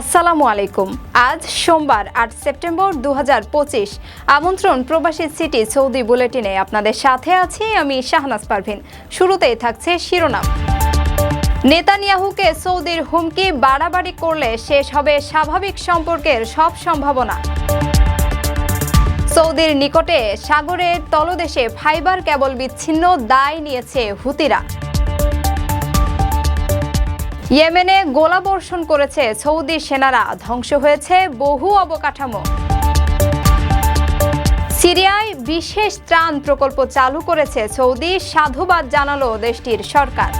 আসসালামু আলাইকুম। আজ সোমবার, আট সেপ্টেম্বর দু হাজার পঁচিশ। আমন্ত্রণ প্রবাসী সিটি সৌদি বুলেটিনে আপনাদের সাথে আছি আমি শাহনাজ পারভিন। শুরুতেই থাকছে শিরোনাম। নেতানিয়াহুকে সৌদির হুমকি বাড়াবাড়ি করলে শেষ হবে স্বাভাবিক সম্পর্কের সব সম্ভাবনা। সৌদির নিকটে সাগরের তলদেশে ফাইবার কেবল বিচ্ছিন্ন দায় নিয়েছে হুতিরা। ইয়েমেনে গোলাবর্ষণ করেছে সৌদি সেনারা। ধ্বংস হয়েছে বহু অবকাঠামো। সিরিয়ায় বিশেষ ত্রাণ প্রকল্প চালু করেছে সৌদি। সাধুবাদ জানালো দেশটির সরকার।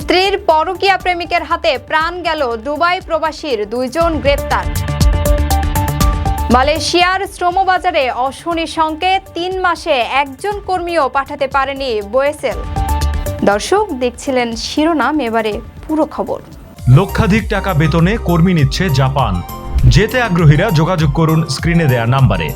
স্ত্রীর পরকীয়া প্রেমিকের হাতে প্রাণ গেল দুবাই প্রবাসীর দুইজন গ্রেপ্তার। মালয়েশিয়ার শ্রমবাজারে অশনি সংকেত, তিন মাসে একজন কর্মীও পাঠাতে পারেনি বোয়েসেল। দর্শক দেখছিলেন শিরোনাম এবারে পুরো খবর। লক্ষাধিক টাকা বেতনে কর্মী নিচ্ছে জাপান। যেতে আগ্রহীরা যোগাযোগ করুন স্ক্রিনে দেয়া নাম্বারে।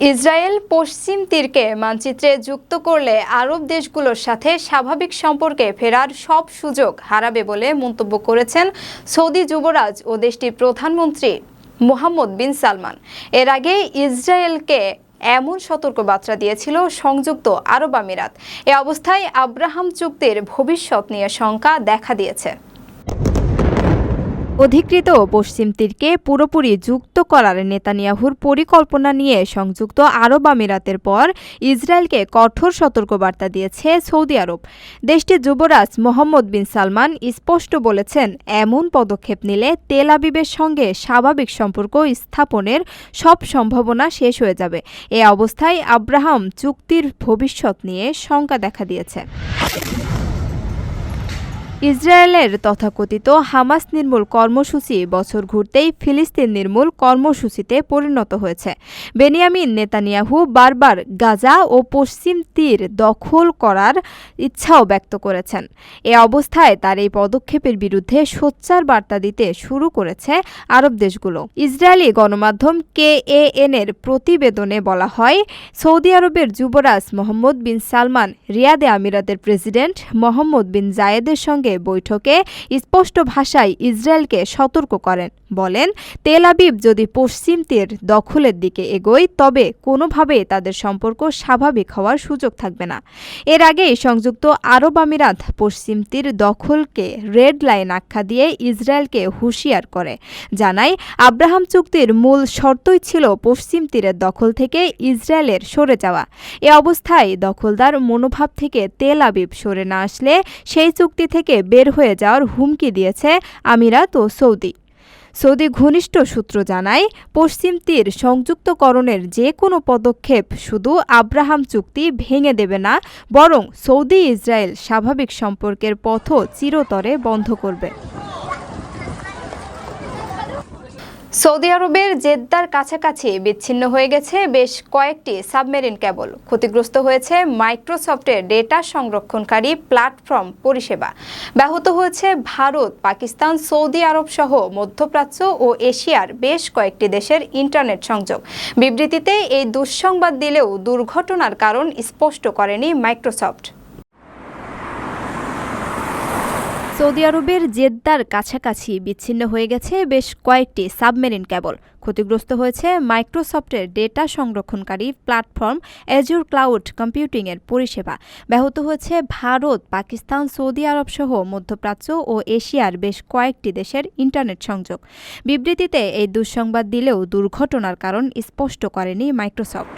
ইসরায়েল পশ্চিম তীরকে মানচিত্রে যুক্ত করলে আরব দেশগুলোর সাথে স্বাভাবিক সম্পর্কে ফেরার সব সুযোগ হারাবে বলে মন্তব্য করেছেন সৌদি যুবরাজ ও দেশটির প্রধানমন্ত্রী মোহাম্মদ বিন সালমান। এর আগে ইসরায়েলকে এমন সতর্ক বার্তা দিয়েছিল সংযুক্ত আরব আমিরাত। এ অবস্থায় আব্রাহাম চুক্তির ভবিষ্যৎ নিয়ে শঙ্কা দেখা দিয়েছে। অধিকৃত পশ্চিম তীরকে পুরোপুরি যুক্ত করার নেতানিয়াহুর পরিকল্পনা নিয়ে সংযুক্ত আরব আমিরাতের পর ইসরায়েলকে কঠোর সতর্কবার্তা দিয়েছে সৌদি আরব। দেশটির যুবরাজ মোহাম্মদ বিন সালমান স্পষ্ট বলেছেন, এমন পদক্ষেপ নিলে তেল আবিবের সঙ্গে স্বাভাবিক সম্পর্ক স্থাপনের সব সম্ভাবনা শেষ হয়ে যাবে। এ অবস্থায় আব্রাহাম চুক্তির ভবিষ্যৎ নিয়ে শঙ্কা দেখা দিয়েছে। ইসরায়েলের তথাকথিত হামাস নির্মূল কর্মসূচি বছর ঘুরতেই ফিলিস্তিন নির্মূল কর্মসূচিতে পরিণত হয়েছে। বেনিয়ামিন নেতানিয়াহু বারবার গাজা ও পশ্চিম তীর দখল করার ইচ্ছাও ব্যক্ত করেছেন। এ অবস্থায় তার এই পদক্ষেপের বিরুদ্ধে সোচ্চার বার্তা দিতে শুরু করেছে আরব দেশগুলো। ইসরায়েলি গণমাধ্যম কে এর প্রতিবেদনে বলা হয়, সৌদি আরবের যুবরাজ মোহাম্মদ বিন সালমান, রিয়াদে আমিরাতের প্রেসিডেন্ট মোহাম্মদ বিন জায়েদের সঙ্গে বৈঠকে স্পষ্ট ভাষায় ইসরায়েলকে সতর্ক করেন। বলেন, তেল আবিব যদি পশ্চিম তীর দখলের দিকে এগোয়, তবে কোনোভাবে তাদের সম্পর্ক স্বাভাবিক হওয়ার সুযোগ থাকবে না। এর আগেই সংযুক্ত আরব আমিরাত পশ্চিম তীর দখলকে রেড লাইন আখ্যা দিয়ে ইসরায়েলকে হুঁশিয়ার করে। জানায়, আব্রাহাম চুক্তির মূল শর্তই ছিল পশ্চিম তীরের দখল থেকে ইসরায়েলের সরে যাওয়া। এ অবস্থায় দখলদার মনোভাব থেকে তেল আবিব সরে না আসলে সেই চুক্তি থেকে বের হয়ে যাওয়ার হুমকি দিয়েছে আমিরাত ও সৌদি। সৌদি ঘনিষ্ঠ সূত্র জানায়, পশ্চিম তীর সংযুক্তকরণের যে কোনো পদক্ষেপ শুধু আব্রাহাম চুক্তি ভেঙে দেবে না, বরং সৌদি ইসরায়েল স্বাভাবিক সম্পর্কের পথও চিরতরে বন্ধ করবে। সৌদি আরবের জেদ্দার কাছাকাছি বিচ্ছিন্ন হয়ে গেছে বেশ কয়েকটি সাবমেরিন কেবল। ক্ষতিগ্রস্ত হয়েছে মাইক্রোসফটের ডেটা সংরক্ষণকারী প্ল্যাটফর্ম পরিষেবা। ব্যাহত হয়েছে ভারত, পাকিস্তান, সৌদি আরব সহ মধ্যপ্রাচ্য ও এশিয়ার বেশ কয়েকটি দেশের ইন্টারনেট সংযোগ। বিবৃতিতে এই দুঃসংবাদ দিলেও দুর্ঘটনার কারণ স্পষ্ট করেনি মাইক্রোসফট। সৌদি আরবের জেদ্দার কাছাকাছি বিচ্ছিন্ন হয়ে গেছে বেশ কয়েকটি সাবমেরিন কেবল। ক্ষতিগ্রস্ত হয়েছে মাইক্রোসফটের ডেটা সংরক্ষণকারী প্ল্যাটফর্ম এজুর ক্লাউড কম্পিউটিংয়ের পরিষেবা। ব্যাহত হয়েছে ভারত, পাকিস্তান, সৌদি আরব সহ মধ্যপ্রাচ্য ও এশিয়ার বেশ কয়েকটি দেশের ইন্টারনেট সংযোগ। বিবৃতিতে এই দুঃসংবাদ দিলেও দুর্ঘটনার কারণ স্পষ্ট করেনি মাইক্রোসফট।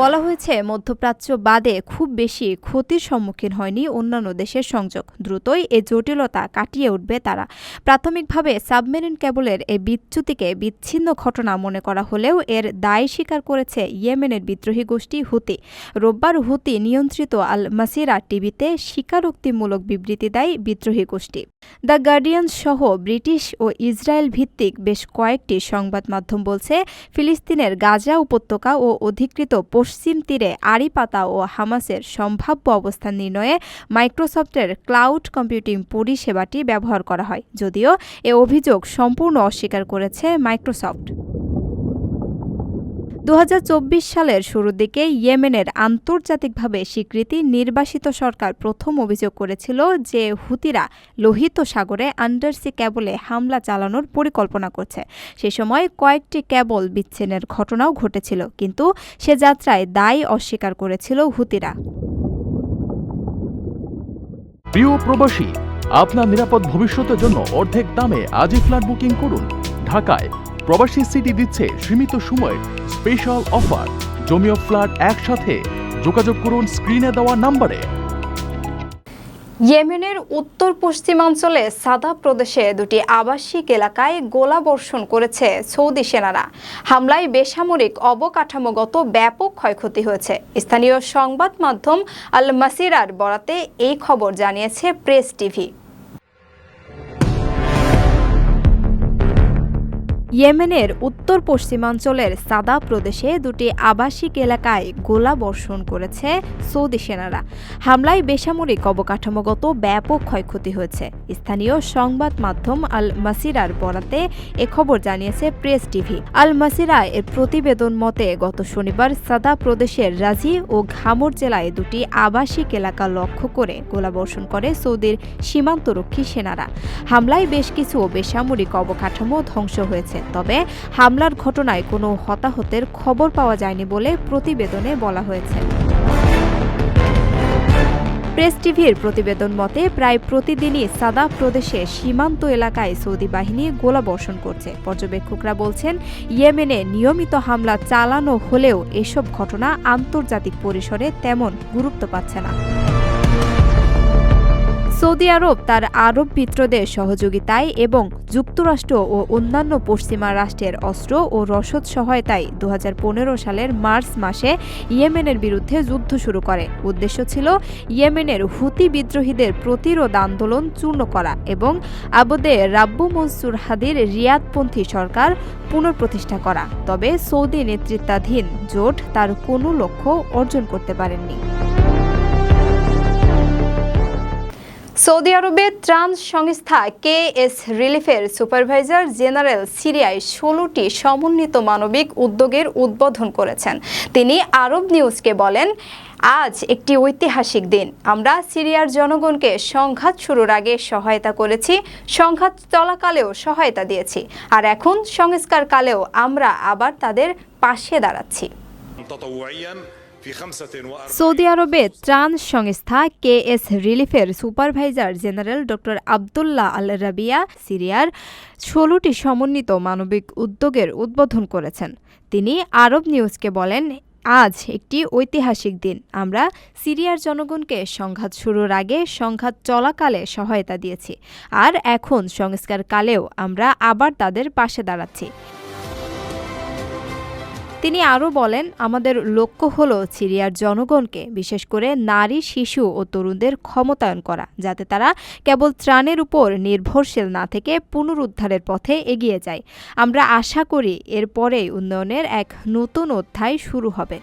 বলা হয়েছে, মধ্যপ্রাচ্য বাদে খুব বেশি ক্ষতির সম্মুখীন হয়নি অন্যান্য দেশের সংযোগ। দ্রুতই এ জটিলতা কাটিয়ে উঠবে তারা। প্রাথমিকভাবে সাবমেরিন কেবলের এ বিচ্যুতিকে বিচ্ছিন্ন ঘটনা মনে করা হলেও এর দায় স্বীকার করেছে ইয়েমেনের বিদ্রোহী গোষ্ঠী হুতি। রোববার হুতি নিয়ন্ত্রিত আল মাসিরা টিভিতে স্বীকারোক্তিমূলক বিবৃতি দেয় বিদ্রোহী গোষ্ঠী। দ্য গার্ডিয়ান সহ ব্রিটিশ ও ইসরায়েল ভিত্তিক বেশ কয়েকটি সংবাদ মাধ্যম বলছে, ফিলিস্তিনের গাজা উপত্যকা ও অধিকৃত পশ্চিম তীরে আড়িপাতা ও হামাসের সম্ভাব্য অবস্থান নির্ণয়ে মাইক্রোসফটের ক্লাউড কম্পিউটিং পরিষেবাটি ব্যবহার করা হয়, যদিও এ অভিযোগ সম্পূর্ণ অস্বীকার করেছে মাইক্রোসফট। দু হাজার চব্বিশ সালের শুরুর দিকে ইয়েমেনের আন্তর্জাতিকভাবে স্বীকৃতি নির্বাসিত সরকার প্রথম অভিযোগ করেছিল যে হুতিরা লোহিত সাগরে আন্ডারসি ক্যাবলে হামলা চালানোর পরিকল্পনা করছে। সে সময় কয়েকটি ক্যাবল বিচ্ছিন্নের ঘটনাও ঘটেছিল, কিন্তু সে যাত্রায় দায় অস্বীকার করেছিল হুতিরা। প্রিয় প্রবাসী, আপনার নিরাপদ ভবিষ্যতের জন্য অর্ধেক দামে আজই ফ্ল্যাট বুকিং করুন। ঢাকায় প্রবাসী সিটি দিচ্ছে সীমিত সময়ের স্পেশাল অফার জমি ফ্ল্যাট একসাথে যোগাযোগ করুন স্ক্রিনে দেওয়া নম্বরে ইয়েমেনের উত্তর পশ্চিমাঞ্চলে সাদা প্রদেশে দুটি আবাসিক এলাকায় গোলা বর্ষণ করেছে সৌদি সেনারা। হামলায় বেসামরিক অবকাঠামোগত ব্যাপক ক্ষয়ক্ষতি হয়েছে। স্থানীয় সংবাদ মাধ্যম আল মাসিরার বরাতে এই খবর জানিয়েছে প্রেস টিভি। ইয়েমেনের উত্তর পশ্চিমাঞ্চলের সাদা প্রদেশে দুটি আবাসিক এলাকায় গোলা বর্ষণ করেছে সৌদি সেনারা। হামলায় বেসামরিক অবকাঠামোগত ব্যাপক ক্ষয়ক্ষতি হয়েছে। স্থানীয় সংবাদ মাধ্যম আল মাসিরার বরাতে এ খবর জানিয়েছে প্রেস টিভি। আল মাসিরা এর প্রতিবেদন মতে, গত শনিবার সাদা প্রদেশের রাজি ও ঘামর জেলায় দুটি আবাসিক এলাকা লক্ষ্য করে গোলাবর্ষণ করে সৌদির সীমান্তরক্ষী সেনারা। হামলায় বেশ কিছু বেসামরিক অবকাঠামো ধ্বংস হয়েছে। তবে হামলার ঘটনায় কোনো হতাহতের খবর পাওয়া যায়নি বলে প্রতিবেদনে বলা হয়েছে। প্রেস টিভির প্রতিবেদন মতে, প্রায় প্রতিদিনই সাদা প্রদেশে সীমান্ত এলাকায় সৌদি বাহিনী গোলাবর্ষণ করছে। পর্যবেক্ষকরা বলছেন, ইয়েমেনে নিয়মিত হামলা চালানো হলেও এসব ঘটনা আন্তর্জাতিক পরিসরে তেমন গুরুত্ব পাচ্ছে না। সৌদি আরব তার আরব মিত্রদের সহযোগিতায় এবং যুক্তরাষ্ট্র ও অন্যান্য পশ্চিমা রাষ্ট্রের অস্ত্র ও রসদ সহায়তায় দু হাজার পনেরো সালের মার্চ মাসে ইয়েমেনের বিরুদ্ধে যুদ্ধ শুরু করে। উদ্দেশ্য ছিল ইয়েমেনের হুতি বিদ্রোহীদের প্রতিরোধ আন্দোলন চূর্ণ করা এবং আবদে রাব্বু মনসুর হাদির রিয়াদপন্থী সরকার পুনঃপ্রতিষ্ঠা করা। তবে সৌদি নেতৃত্বাধীন জোট তার কোনো লক্ষ্য অর্জন করতে পারেননি। সৌদি আরবে ত্রাণ সংস্থা কে এস রিলিফের সুপারভাইজার জেনারেল সিরিয়ায় ষোলোটি সমন্বিত মানবিক উদ্যোগের উদ্বোধন করেছেন। তিনি আরব নিউজকে বলেন, আজ একটি ঐতিহাসিক দিন। আমরা সিরিয়ার জনগণকে সংঘাত শুরুর আগে সহায়তা করেছি, সংঘাত চলাকালেও সহায়তা দিয়েছি, আর এখন সংস্কারকালেও আমরা আবার তাদের পাশে দাঁড়াচ্ছি। সৌদি আরবে ত্রাণ সংস্থা K S রিলিফের supervisor general doctor Abdullah Al Rabiah সিরিয়ার ষোলোটি সমন্বিত মানবিক উদ্যোগের উদ্বোধন করেছেন। তিনি আরব নিউজকে বলেন, আজ একটি ঐতিহাসিক দিন। আমরা সিরিয়ার জনগণকে সংঘাত শুরুর আগে সংঘাত চলাকালে সহায়তা দিয়েছি। আর এখন সংস্কারকালেও আমরা আবার তাদের পাশে দাঁড়াচ্ছি। তিনি আরও বলেন, আমাদের লক্ষ্য হল সিরিয়ার জনগণকে, বিশেষ করে নারী, শিশু ও তরুণদের ক্ষমতায়ন করা, যাতে তারা কেবল ত্রাণের উপর নির্ভরশীল না থেকে পুনরুদ্ধারের পথে এগিয়ে যায়। আমরা আশা করি এরপরেই উন্নয়নের এক নতুন অধ্যায় শুরু হবে।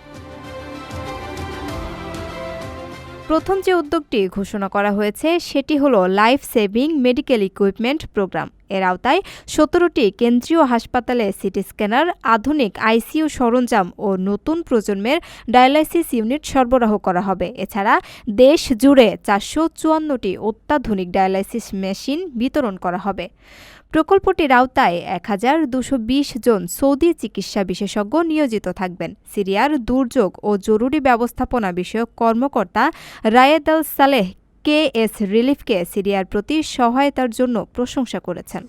প্রথম যে উদ্যোগটি ঘোষণা করা হয়েছে, সেটি হলো life saving medical equipment programme. এর আওতায় সতেরোটি কেন্দ্রীয় হাসপাতালে সিটি স্ক্যানার, আধুনিক আইসিইউ সরঞ্জাম ও নতুন প্রজন্মের ডায়ালাইসিস ইউনিট সরবরাহ করা হবে। এছাড়া দেশ জুড়ে চারশো চুয়ান্নটি অত্যাধুনিক ডায়ালাইসিস মেশিন বিতরণ করা হবে। প্রকল্পটির আওতায় এক হাজার দুশো বিশ জন সৌদি চিকিৎসা বিশেষজ্ঞ নিয়োজিত থাকবেন। সিরিয়ার দুর্যোগ ও জরুরি ব্যবস্থাপনা বিষয়ক কর্মকর্তা Raed al Saleh K S রিলিফকে সিরিয়ার প্রতি সহায়তার জন্য প্রশংসা করেছেন।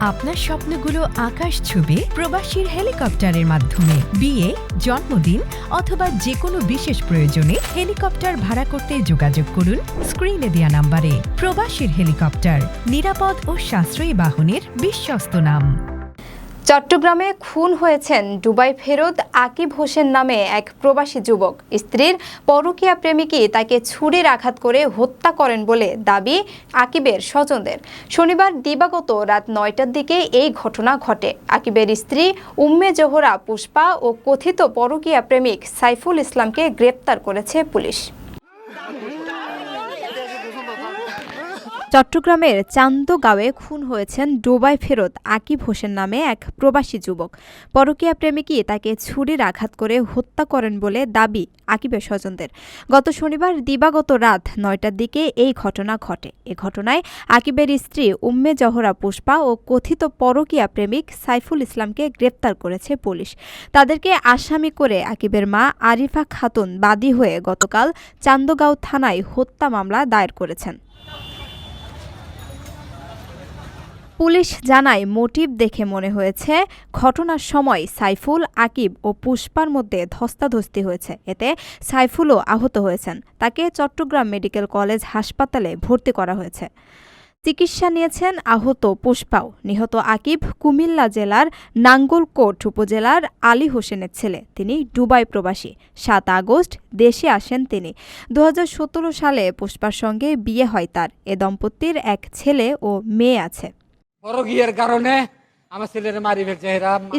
আপনার স্বপ্নগুলো আকাশ ছবি প্রবাসীর হেলিকপ্টারের মাধ্যমে। বিয়ে জন্মদিন অথবা যে কোনো বিশেষ প্রয়োজনে হেলিকপ্টার ভাড়া করতে যোগাযোগ করুন স্ক্রিনে দেওয়া নাম্বারে। প্রবাসীর হেলিকপ্টার নিরাপদ ও সাশ্রয়ী বাহনের বিশ্বস্ত নাম। চট্টগ্রামে খুন হয়েছেন দুবাই ফেরত আকিব হোসেন নামে এক প্রবাসী যুবক। স্ত্রীর পরকীয়া প্রেমিকই তাকে ছুরির আঘাত করে হত্যা করেন বলে দাবি আকিবের স্বজনদের। শনিবার দিবাগত রাত নয়টার দিকে এই ঘটনা ঘটে। আকিবের স্ত্রী উম্মে জোহরা, পুষ্পা ও কথিত পরকীয়া প্রেমিক সাইফুল ইসলামকে গ্রেপ্তার করেছে পুলিশ। চট্টগ্রামের চান্দগাঁওয়ে খুন হয়েছেন ডুবাই ফেরত আকিব হোসেন নামে এক প্রবাসী যুবক। পরকীয়া প্রেমিকই তাকে ছুরির আঘাত করে হত্যা করেন বলে দাবি আকিবের স্বজনদের। গত শনিবার দিবাগত রাত নয়টার দিকে এই ঘটনা ঘটে। এ ঘটনায় আকিবের স্ত্রী উম্মে জহরা পুষ্পা ও কথিত পরকীয়া প্রেমিক সাইফুল ইসলামকে গ্রেপ্তার করেছে পুলিশ। তাদেরকে আসামি করে আকিবের মা আরিফা খাতুন বাদী হয়ে গতকাল চান্দগাঁও থানায় হত্যা মামলা দায়ের করেছেন। পুলিশ জানায় মোটিভ দেখে মনে হয়েছে, ঘটনার সময় সাইফুল, আকিব ও পুষ্পার মধ্যে ধস্তাধস্তি হয়েছে। এতে সাইফুলও আহত হয়েছেন। তাকে চট্টগ্রাম মেডিকেল কলেজ হাসপাতালে ভর্তি করা হয়েছে। চিকিৎসা নিয়েছেন আহত পুষ্পাও। নিহত আকিব কুমিল্লা জেলার নাঙ্গলকোট উপজেলার আলী হোসেনের ছেলে। তিনি দুবাই প্রবাসী। সাত আগস্ট দেশে আসেন তিনি। দু হাজার সতেরো সালে পুষ্পার সঙ্গে বিয়ে হয় তার। এ দম্পতির এক ছেলে ও মেয়ে আছে।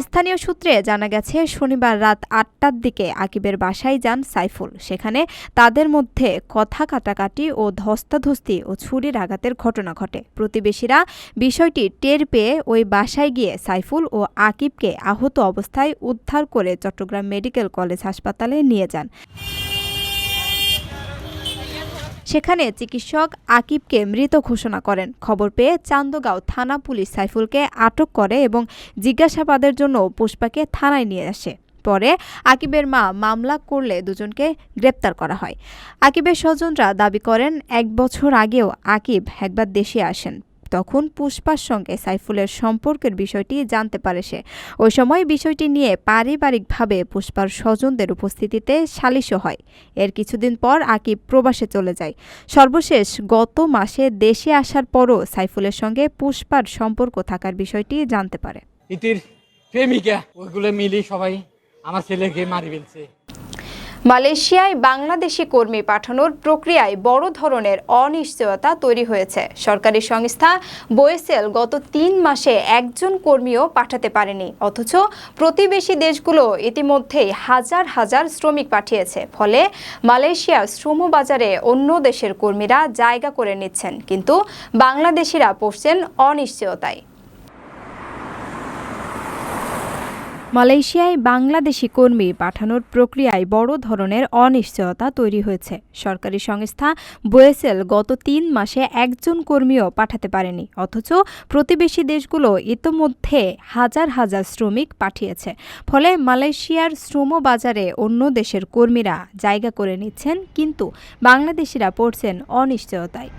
স্থানীয় সূত্রে জানা গেছে, শনিবার রাত আটটার দিকে আকিবের বাসায় যান সাইফুল। সেখানে তাদের মধ্যে কথা কাটাকাটি ও ধস্তাধস্তি ও ছুরির আঘাতের ঘটনা ঘটে। প্রতিবেশীরা বিষয়টি টের পেয়ে ওই বাসায় গিয়ে সাইফুল ও আকিবকে আহত অবস্থায় উদ্ধার করে চট্টগ্রাম মেডিকেল কলেজ হাসপাতালে নিয়ে যান। সেখানে চিকিৎসক আকিবকে মৃত ঘোষণা করেন। খবর পেয়ে চান্দগাঁও থানা পুলিশ সাইফুলকে আটক করে এবং জিজ্ঞাসাবাদের জন্য পুষ্পাকে থানায় নিয়ে আসে। পরে আকিবের মা মামলা করলে দুজনকে গ্রেপ্তার করা হয়। আকিবের স্বজনরা দাবি করেন, এক বছর আগেও আকিব একবার দেশে আসেন। তখন পুষ্পার সঙ্গে সাইফুলের সম্পর্কের বিষয়টি জানতে পারে সে। ওই সময় বিষয়টি নিয়ে পারিবারিকভাবে পুষ্পার স্বজনদের উপস্থিতিতে সালিশও হয়। এর কিছুদিন পর আকিব প্রবাসে চলে যায়। সর্বশেষ গত মাসে দেশে আসার পরও সাইফুলের সঙ্গে পুষ্পার সম্পর্ক থাকার বিষয়টি জানতে পারে। প্রেমিকা, ওইগুলো মিলি সবাই আমার ছেলেকে মারি ফেলছে। মালয়েশিয়ায় বাংলাদেশি কর্মী পাঠানোর প্রক্রিয়ায় বড় ধরনের অনিশ্চয়তা তৈরি হয়েছে। সরকারি সংস্থা বোয়েসেল গত তিন মাসে একজন কর্মীও পাঠাতে পারেনি। অথচ প্রতিবেশী দেশগুলো ইতিমধ্যেই হাজার হাজার শ্রমিক পাঠিয়েছে। ফলে মালয়েশিয়ার শ্রমবাজারে অন্য দেশের কর্মীরা জায়গা করে নিচ্ছেন। কিন্তু বাংলাদেশিরা পড়ছেন অনিশ্চয়তায়। মালয়েশিয়ায় বাংলাদেশি কর্মী পাঠানোর প্রক্রিয়ায় বড় ধরনের অনিশ্চয়তা তৈরি হয়েছে। সরকারি সংস্থা বোয়েসেল গত তিন মাসে একজন কর্মীও পাঠাতে পারেনি, অথচ প্রতিবেশী দেশগুলো ইতোমধ্যে হাজার হাজার শ্রমিক পাঠিয়েছে। ফলে মালয়েশিয়ার শ্রম বাজারে অন্য দেশের কর্মীরা জায়গা করে নিচ্ছেন, কিন্তু বাংলাদেশিরা পড়ছেন অনিশ্চয়তায়।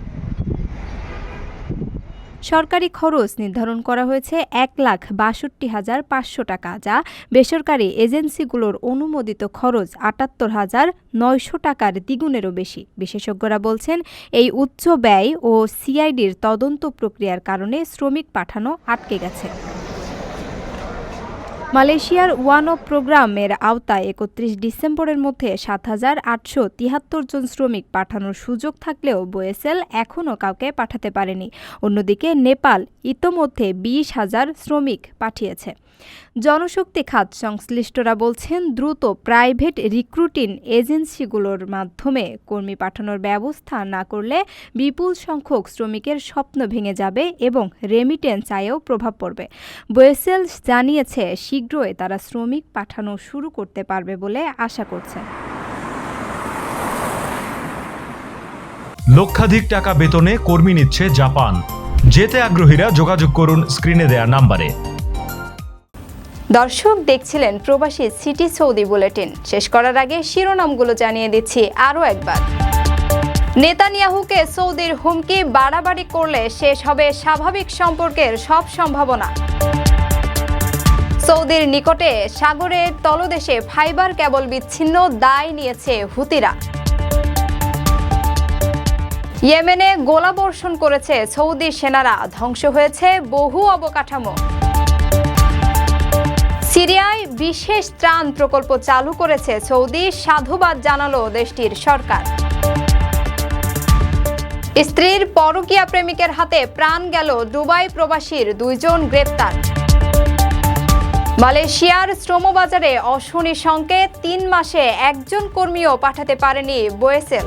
সরকারি খরচ নির্ধারণ করা হয়েছে এক লাখ বাষট্টি হাজার পাঁচশো টাকা, যা বেসরকারি এজেন্সিগুলোর অনুমোদিত খরচ আটাত্তর হাজার নয়শো টাকার দ্বিগুণেরও বেশি। বিশেষজ্ঞরা বলছেন, এই উচ্চ ব্যয় ও সিআইডির তদন্ত প্রক্রিয়ার কারণে শ্রমিক পাঠানো আটকে গেছে। মালয়েশিয়ার ওয়ান অফ প্রোগ্রামের আওতায় একত্রিশ ডিসেম্বরের মধ্যে সাত হাজার আটশো তিয়াত্তর জন শ্রমিক পাঠানোর সুযোগ থাকলেও বোয়েসেল এখনও কাউকে পাঠাতে পারেনি। অন্যদিকে নেপাল ইতোমধ্যে বিশ হাজার শ্রমিক পাঠিয়েছে। জনশক্তি খাত সংশ্লিষ্টরা বলছেন, দ্রুত প্রাইভেট রিক্রুটিং এজেন্সিগুলোর মাধ্যমে কর্মী পাঠানোর ব্যবস্থা না করলে বিপুল সংখ্যক শ্রমিকের স্বপ্ন ভেঙে যাবে এবং রেমিটেন্স আয়েও প্রভাব পড়বে। বোয়েসেলস জানিয়েছে, শীঘ্রই তারা শ্রমিক পাঠানো শুরু করতে পারবে বলে আশা করছে। লক্ষাধিক টাকা বেতনে কর্মী নিচ্ছে জাপান। যেতে আগ্রহীরা যোগাযোগ করুন স্ক্রিনে দেয়া নাম্বারে। দর্শক দেখছিলেন প্রবাসী সিটি সৌদি বুলেটিন। শেষ করার আগে শিরোনামগুলো জানিয়ে দিচ্ছি আরও একবার। নেতানিয়াহুকে সৌদির হুমকি বাড়াবাড়ি করলে শেষ হবে স্বাভাবিক সম্পর্কের সব সম্ভাবনা। সৌদির নিকটে সাগরের তলদেশে ফাইবার কেবল বিচ্ছিন্ন দায় নিয়েছে হুতিরা। ইয়েমেনে গোলাবর্ষণ করেছে সৌদি সেনারা। ধ্বংস হয়েছে বহু অবকাঠামো। সিরিয়ায় বিশেষ ত্রাণ প্রকল্প চালু করেছে সৌদি, সাধুবাদ জানালো দেশটির সরকার। স্ত্রীর পরকীয়া প্রেমিকের হাতে প্রাণ গেল দুবাই প্রবাসীর দুইজন গ্রেপ্তার। মালয়েশিয়ার শ্রমবাজারে অশনি সংকেত, তিন মাসে একজন কর্মীও পাঠাতে পারেনি বোয়েসেল।